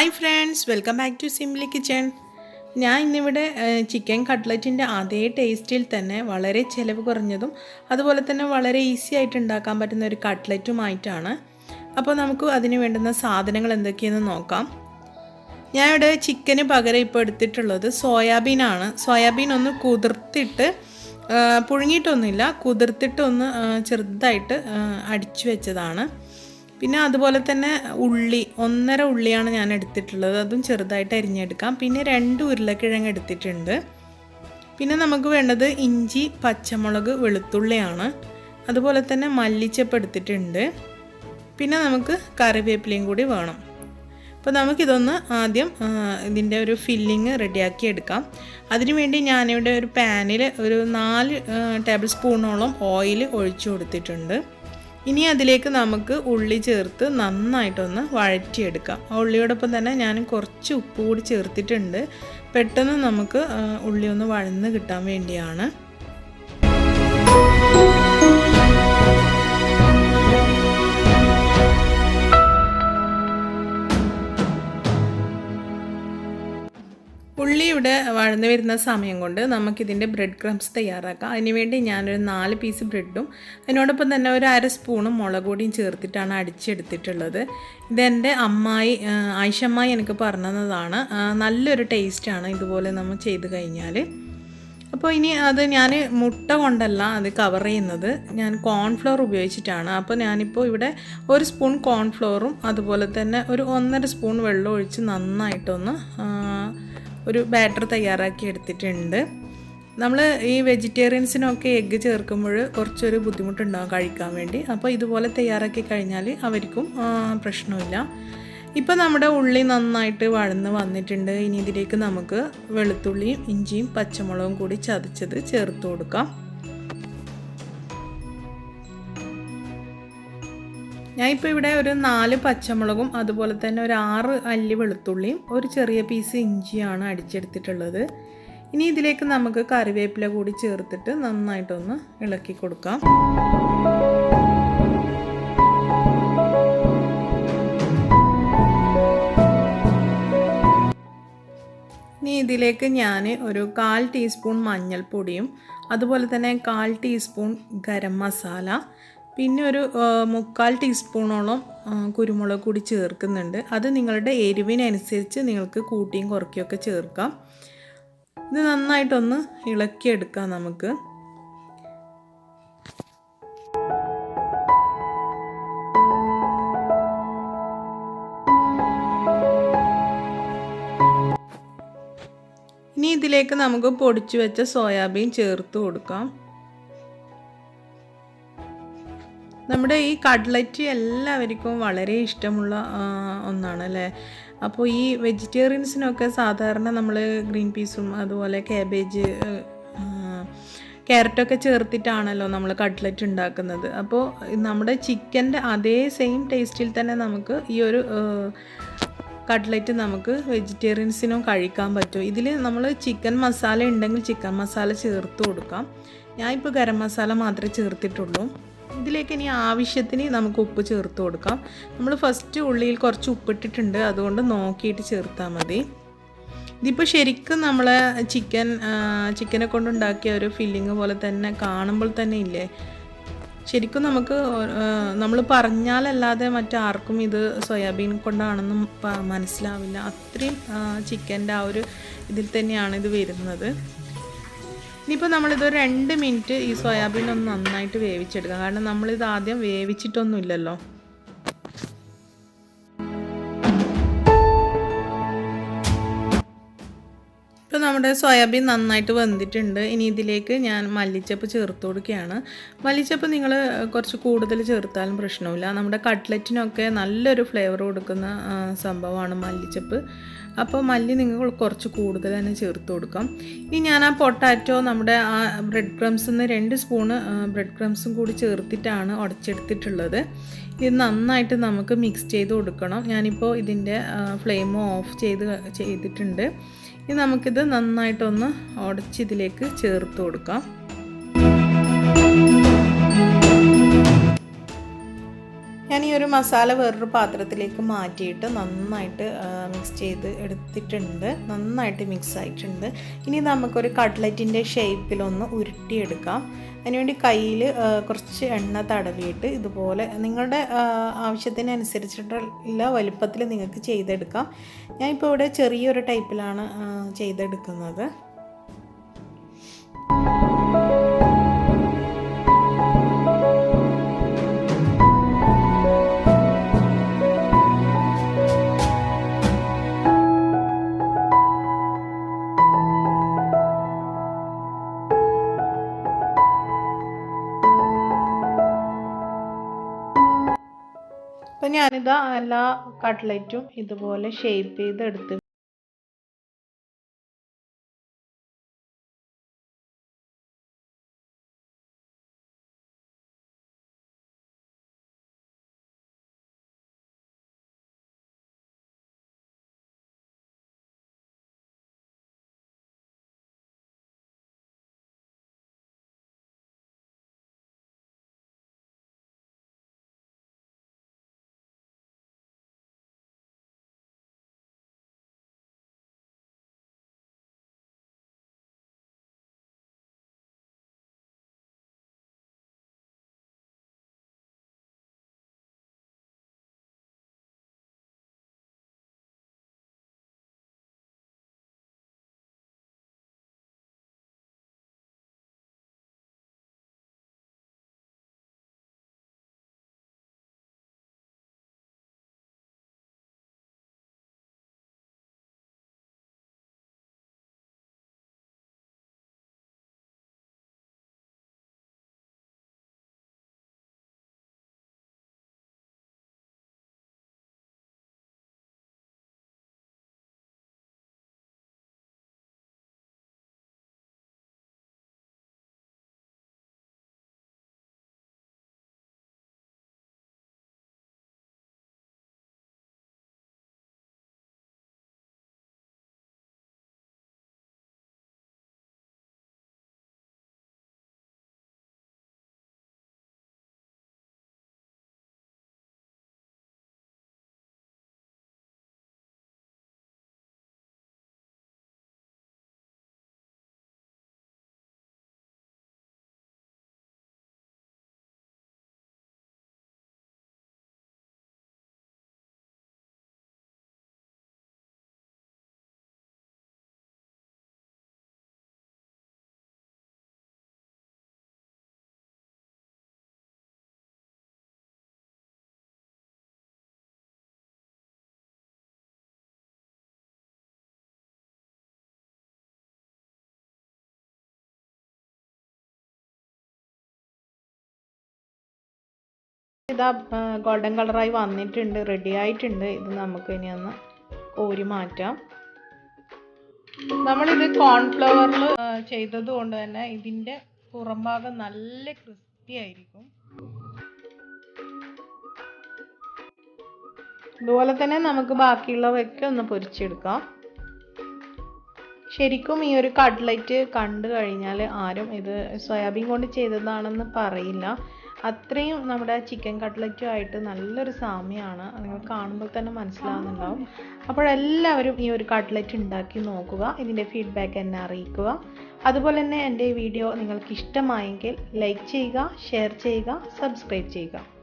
Hi friends welcome back to simply kitchen ഞാൻ ഇന്നിവിടെ chicken കട്ട്ലറ്റിന്റെ അതേ ടേസ്റ്റിൽ തന്നെ വളരെ ചിലവ് കുറഞ്ഞതും അതുപോലെ തന്നെ വളരെ ഈസി ആയിട്ട് ഉണ്ടാക്കാൻ പറ്റുന്ന ഒരു കട്ട്ലറ്റുമായിട്ടാണ് അപ്പോൾ നമുക്ക് അതിന് വേണ്ടുന്ന സാധനങ്ങൾ എന്തൊക്കെയെന്ന് നോക്കാം. ഞാൻ ഇവിടെ ചിക്കന് പകരം ഇപ്പോൾ എടുത്തിട്ടുള്ളത് സോയാബീനാണ് സോയാബീൻ ഒന്ന് കുതിർത്തിട്ട് പുഴുങ്ങിയിട്ടൊന്നുമില്ല കുതിർത്തിട്ടൊന്ന് ചെറുതായിട്ട് അടിച്ചു വെച്ചതാണ്. പിന്നെ അതുപോലെ തന്നെ ഉള്ളി ഒന്നര ഉള്ളിയാണ് ഞാൻ എടുത്തിട്ടുള്ളത്. അതും ചെറുതായിട്ട് അരിഞ്ഞെടുക്കാം. പിന്നെ രണ്ട് ഉരുളക്കിഴങ്ങ് എടുത്തിട്ടുണ്ട്. പിന്നെ നമുക്ക് വേണ്ടത് ഇഞ്ചി പച്ചമുളക് വെളുത്തുള്ളിയാണ്. അതുപോലെ തന്നെ മല്ലിച്ചപ്പ് എടുത്തിട്ടുണ്ട്. പിന്നെ നമുക്ക് കറിവേപ്പിലയും കൂടി വേണം. അപ്പോൾ നമുക്കിതൊന്ന് ആദ്യം ഇതിന്റെ ഒരു ഫില്ലിങ് റെഡിയാക്കി എടുക്കാം. അതിനുവേണ്ടി ഞാനിവിടെ ഒരു പാനിൽ ഒരു നാല് ടേബിൾ സ്പൂണോളം ഓയിൽ ഒഴിച്ചു കൊടുത്തിട്ടുണ്ട്. ഇനി അതിലേക്ക് നമുക്ക് ഉള്ളി ചേർത്ത് നന്നായിട്ടൊന്ന് വഴറ്റിയെടുക്കാം. ആ ഉള്ളിയോടൊപ്പം തന്നെ ഞാൻ കുറച്ച് ഉപ്പ് കൂടി ചേർത്തിട്ടുണ്ട്. പെട്ടെന്ന് നമുക്ക് ഉള്ളി ഒന്ന് വഴന്ന് കിട്ടാൻ വേണ്ടിയാണ്. ഉള്ളി ഇവിടെ വഴന്നു വരുന്ന സമയം കൊണ്ട് നമുക്കിതിന്റെ ബ്രെഡ് ക്രംസ് തയ്യാറാക്കാം. അതിനുവേണ്ടി ഞാനൊരു നാല് പീസ് ബ്രെഡും അതിനോടൊപ്പം തന്നെ ഒരു അര സ്പൂണും മുളക് പൊടിയും ചേർത്തിട്ടാണ് അടിച്ചെടുത്തിട്ടുള്ളത്. ഇതെന്റെ അമ്മായി ആയിഷമ്മായി എനിക്ക് പറഞ്ഞതാണ്. നല്ലൊരു ടേസ്റ്റാണ് ഇതുപോലെ നമ്മൾ ചെയ്ത് കഴിഞ്ഞാൽ. അപ്പോൾ ഇനി അത് ഞാൻ മുട്ട കൊണ്ടല്ല അത് കവർ ചെയ്യുന്നത്. ഞാൻ കോൺഫ്ലോർ ഉപയോഗിച്ചിട്ടാണ്. അപ്പോൾ ഞാനിപ്പോൾ ഇവിടെ ഒരു സ്പൂൺ കോൺഫ്ലോറും അതുപോലെ തന്നെ ഒരു ഒന്നര സ്പൂൺ വെള്ളം ഒഴിച്ച് നന്നായിട്ടൊന്ന് ഒരു ബാറ്റർ തയ്യാറാക്കി എടുത്തിട്ടുണ്ട്. നമ്മൾ ഈ വെജിറ്റേറിയൻസിനൊക്കെ എഗ്ഗ് ചേർക്കുമ്പോൾ കുറച്ചൊരു ബുദ്ധിമുട്ടുണ്ടാകും കഴിക്കാൻ വേണ്ടി. അപ്പോൾ ഇതുപോലെ തയ്യാറാക്കി കഴിഞ്ഞാൽ അവർക്കും പ്രശ്നമില്ല. ഇപ്പോൾ നമ്മുടെ ഉള്ളി നന്നായിട്ട് വഴന്ന് വന്നിട്ടുണ്ട്. ഇനി ഇതിലേക്ക് നമുക്ക് വെളുത്തുള്ളിയും ഇഞ്ചിയും പച്ചമുളകും കൂടി ചതച്ചത് ചേർത്ത് കൊടുക്കാം. ഞാനിപ്പോൾ ഇവിടെ ഒരു നാല് പച്ചമുളകും അതുപോലെ തന്നെ ഒരു ആറ് അല്ലി വെളുത്തുള്ളിയും ഒരു ചെറിയ പീസ് ഇഞ്ചിയാണ് അടിച്ചെടുത്തിട്ടുള്ളത്. ഇനി ഇതിലേക്ക് നമുക്ക് കറിവേപ്പില കൂടി ചേർത്തിട്ട് നന്നായിട്ടൊന്ന് ഇളക്കി കൊടുക്കാം. ഇനി ഇതിലേക്ക് ഞാൻ ഒരു കാൽ ടീസ്പൂൺ മഞ്ഞൾപ്പൊടിയും അതുപോലെ തന്നെ കാൽ ടീസ്പൂൺ ഗരം മസാല പിന്നെ ഒരു മുക്കാൽ ടീസ്പൂണോളം കുരുമുളക് കൂടി ചേർക്കുന്നുണ്ട്. അത് നിങ്ങളുടെ എരിവിനനുസരിച്ച് നിങ്ങൾക്ക് കൂട്ടിയും കുറയ്ക്കുകയൊക്കെ ചേർക്കാം. ഇത് നന്നായിട്ടൊന്ന് ഇളക്കിയെടുക്കാം നമുക്ക്. ഇനി ഇതിലേക്ക് നമുക്ക് പൊടിച്ചു വെച്ച സോയാബീൻ ചേർത്ത് കൊടുക്കാം. നമ്മുടെ ഈ കട്ലറ്റ് എല്ലാവർക്കും വളരെ ഇഷ്ടമുള്ള ഒന്നാണ് അല്ലേ അപ്പോൾ ഈ വെജിറ്റേറിയൻസിനൊക്കെ സാധാരണ നമ്മൾ ഗ്രീൻ പീസും അതുപോലെ ക്യാബേജ് ക്യാരറ്റൊക്കെ ചേർത്തിട്ടാണല്ലോ നമ്മൾ കട്ട്ലറ്റ് ഉണ്ടാക്കുന്നത്. അപ്പോൾ നമ്മുടെ ചിക്കന്റെ അതേ സെയിം ടേസ്റ്റിൽ തന്നെ നമുക്ക് ഈ ഒരു കട്ട്ലറ്റ് നമുക്ക് വെജിറ്റേറിയൻസിനും കഴിക്കാൻ പറ്റും. ഇതിൽ നമ്മൾ ചിക്കൻ മസാല ഉണ്ടെങ്കിൽ ചിക്കൻ മസാല ചേർത്ത് കൊടുക്കാം. ഞാനിപ്പോൾ ഗരം മസാല മാത്രമേ ചേർത്തിട്ടുള്ളൂ. ഇതിലേക്ക് ഇനി ആവശ്യത്തിന് നമുക്ക് ഉപ്പ് ചേർത്ത് കൊടുക്കാം. നമ്മൾ ഫസ്റ്റ് ഉള്ളിയിൽ കുറച്ച് ഉപ്പിട്ടിട്ടുണ്ട് അതുകൊണ്ട് നോക്കിയിട്ട് ചേർത്താൽ മതി. ഇതിപ്പോൾ ശരിക്കും നമ്മൾ ചിക്കൻ ചിക്കനെ കൊണ്ടുണ്ടാക്കിയ ഒരു ഫില്ലിങ് പോലെ തന്നെ കാണുമ്പോൾ തന്നെ ഇല്ലേ? ശരിക്കും നമുക്ക് നമ്മൾ പറഞ്ഞാലല്ലാതെ മറ്റാർക്കും ഇത് സോയാബീൻ കൊണ്ടാണെന്നും മനസ്സിലാവില്ല. അത്രയും ചിക്കന്റെ ആ ഒരു ഇതിൽ തന്നെയാണ് ഇത് വരുന്നത്. ഇനിയിപ്പോൾ നമ്മളിത് ഒരു രണ്ട് മിനിറ്റ് ഈ സോയാബീൻ ഒന്ന് നന്നായിട്ട് വേവിച്ചെടുക്കാം. കാരണം നമ്മളിത് ആദ്യം വേവിച്ചിട്ടൊന്നുമില്ലല്ലോ. നമ്മുടെ സോയാബീൻ നന്നായിട്ട് വെന്തിട്ടുണ്ട്. ഇനി ഇതിലേക്ക് ഞാൻ മല്ലിച്ചപ്പ് ചേർത്ത് കൊടുക്കുകയാണ്. മല്ലിച്ചപ്പ് നിങ്ങൾ കുറച്ച് കൂടുതൽ ചേർത്താലും പ്രശ്നമില്ല നമ്മുടെ കട്ട്ലറ്റിനൊക്കെ നല്ലൊരു ഫ്ലേവർ കൊടുക്കുന്ന സംഭവമാണ് മല്ലിച്ചപ്പ്. അപ്പോൾ മല്ലി നിങ്ങൾ കുറച്ച് കൂടുതൽ തന്നെ ചേർത്ത് കൊടുക്കാം. ഇനി ഞാൻ ആ പൊട്ടാറ്റോ നമ്മുടെ ആ ബ്രെഡ് ക്രംസ് നിന്ന് രണ്ട് സ്പൂണ് ബ്രെഡ് ക്രംസും കൂടി ചേർത്തിട്ടാണ് ഉടച്ചെടുത്തിട്ടുള്ളത്. ഇത് നന്നായിട്ട് നമുക്ക് മിക്സ് ചെയ്ത് കൊടുക്കണം. ഞാനിപ്പോൾ ഇതിന്റെ ഫ്ലെയിം ഓഫ് ചെയ്ത് ചെയ്തിട്ടുണ്ട്. ഇനി നമുക്കിത് നന്നായിട്ടൊന്ന് ഉടച്ചിതിലേക്ക് ചേർത്ത് കൊടുക്കാം. ഞാൻ ഈ ഒരു മസാല വേറൊരു പാത്രത്തിലേക്ക് മാറ്റിയിട്ട് നന്നായിട്ട് മിക്സ് ചെയ്ത് എടുത്തിട്ടുണ്ട്. നന്നായിട്ട് മിക്സ് ആയിട്ടുണ്ട്. ഇനി നമുക്കൊരു കട്ട്ലറ്റിന്റെ ഷേപ്പിലൊന്ന് ഉരുട്ടിയെടുക്കാം. അതിനുവേണ്ടി കയ്യിൽ കുറച്ച് എണ്ണ തടവിയിട്ട് ഇതുപോലെ നിങ്ങളുടെ ആവശ്യത്തിനനുസരിച്ചിട്ടുള്ള വലുപ്പത്തിൽ നിങ്ങൾക്ക് ചെയ്തെടുക്കാം. ഞാനിപ്പോൾ ഇവിടെ ചെറിയൊരു ടൈപ്പിലാണ് ചെയ്തെടുക്കുന്നത്. അപ്പം ഞാനിതാ എല്ലാ കട്ട്ലറ്റും ഇതുപോലെ ഷേപ്പ് ചെയ്ത് എടുത്ത് ഇതാ ഗോൾഡൻ കളറായി വന്നിട്ടുണ്ട് റെഡി ആയിട്ടുണ്ട്. ഇത് നമുക്ക് ഇനി ഒന്ന് കോരി മാറ്റാം. നമ്മളിത് കോൺഫ്ലവറിൽ ചെയ്തത് കൊണ്ട് തന്നെ ഇതിന്റെ പുറംഭാഗം നല്ല ക്രിസ്പി ആയിരിക്കും. ഇതുപോലെ തന്നെ നമുക്ക് ബാക്കിയുള്ളവയൊക്കെ ഒന്ന് പൊരിച്ചെടുക്കാം. ശരിക്കും ഈ ഒരു കട്ട്ലറ്റ് കണ്ടു കഴിഞ്ഞാൽ ആരും ഇത് സോയാബീൻ കൊണ്ട് ചെയ്തതാണെന്ന് പറയില്ല. അത്രയും നമ്മുടെ ചിക്കൻ കട്ട്ലറ്റുമായിട്ട് നല്ലൊരു സാമ്യമാണ് നിങ്ങൾ കാണുമ്പോൾ തന്നെ മനസ്സിലാവുന്നുണ്ടാവും. അപ്പോഴെല്ലാവരും ഈ ഒരു കട്ട്ലറ്റ് ഉണ്ടാക്കി നോക്കുക. ഇതിന്റെ ഫീഡ്ബാക്ക് എന്നെ അറിയിക്കുക. അതുപോലെ തന്നെ എന്റെ വീഡിയോ നിങ്ങൾക്ക് ഇഷ്ടമായെങ്കിൽ ലൈക്ക് ചെയ്യുക ഷെയർ ചെയ്യുക സബ്സ്ക്രൈബ് ചെയ്യുക.